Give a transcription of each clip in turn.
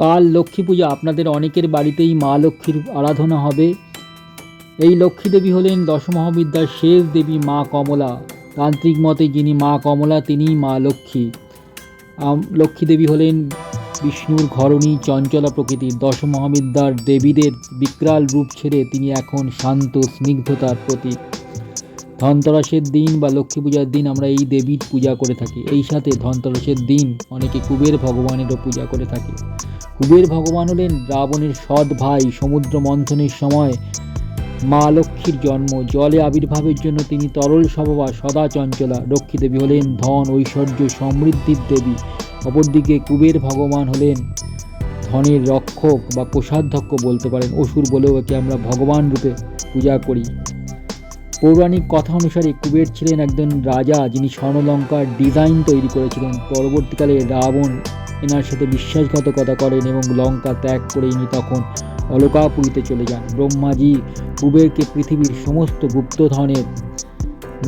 কাল লক্ষ্মী পূজা, আপনাদের অনেকের বাড়িতেই মা লক্ষ্মীর আরাধনা হবে। এই লক্ষ্মী দেবী হলেন দশমহাবিদ্যার শেষ দেবী মা কমলা। তান্ত্রিক মতে যিনি মা কমলা, তিনিই মা লক্ষ্মী। লক্ষ্মী দেবী হলেন বিষ্ণুর ঘরণী চঞ্চলা প্রকৃতির। দশমহাবিদ্যার দেবীদের বিকরাল রূপ ছেড়ে তিনি এখন শান্ত, স্নিগ্ধতার প্রতীক। ধনতেরাসের দিন বা লক্ষ্মী পূজার দিন আমরা এই দেবীর পূজা করে থাকি। এই সাথে ধনতেরাসের দিন অনেকে কুবের ভগবানেরও পূজা করে থাকে। কুবের ভগবান হলেন রাবণের সৎ ভাই সমুদ্র মন্থনের সময় মা লক্ষ্মীর জন্ম। জলে আবির্ভাবের জন্য তিনি তরল স্বভাবা সদা চঞ্চলা। লক্ষ্মী দেবী হলেন ধন, ঐশ্বর্য, সমৃদ্ধির দেবী। অপরদিকে কুবের ভগবান হলেন ধনের রক্ষক বা কোষাধ্যক্ষ বলতে পারেন। অসুর বলেও একে আমরা ভগবান রূপে পূজা করি। পৌরাণিক কথা অনুসারে কুবের ছিলেন একজন রাজা যিনি স্বর্ণলঙ্কার ডিজাইন তৈরি করেছিলেন। পরবর্তীকালে রাবণ এনার সাথে বিশ্বাসঘাতকতা করেন এবং লঙ্কা ত্যাগ করে ইনি তখন অলকাপুরীতে চলে যান। ব্রহ্মাজি কুবেরকে পৃথিবীর সমস্ত গুপ্তধনের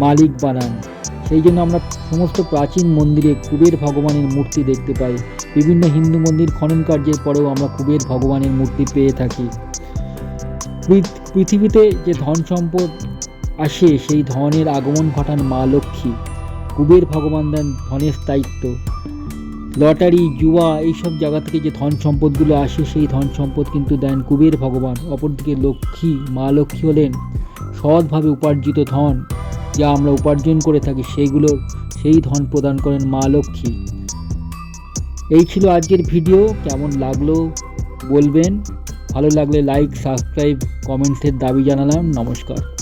মালিক বানান। সেই জন্য আমরা সমস্ত প্রাচীন মন্দিরে কুবের ভগবানের মূর্তি দেখতে পাই। বিভিন্ন হিন্দু মন্দির খনন কার্যের পরেও আমরা কুবের ভগবানের মূর্তি পেয়ে থাকি। পৃথ- পৃথিবীতে যে ধন সম্পদ আসে সেই ধনের আগমন ঘটান মা লক্ষ্মী। কুবের ভগবান দেন ধনের স্থায়িত্ব লটারি, জুয়া, এইসব জায়গা থেকে যে ধন সম্পদগুলো আসে, সেই ধন সম্পদ কিন্তু দেন কুবের ভগবান। অপরদিকে লক্ষ্মী, মা লক্ষ্মী হলেন সৎভাবে উপার্জিত ধন। যা আমরা উপার্জন করে থাকি, সেইগুলোর, সেই ধন প্রদান করেন মা লক্ষ্মী। এই ছিল আজকের ভিডিও। কেমন লাগল বলবেন? ভালো লাগলে লাইক সাবস্ক্রাইব কমেন্টসের দাবি জানালাম। নমস্কার।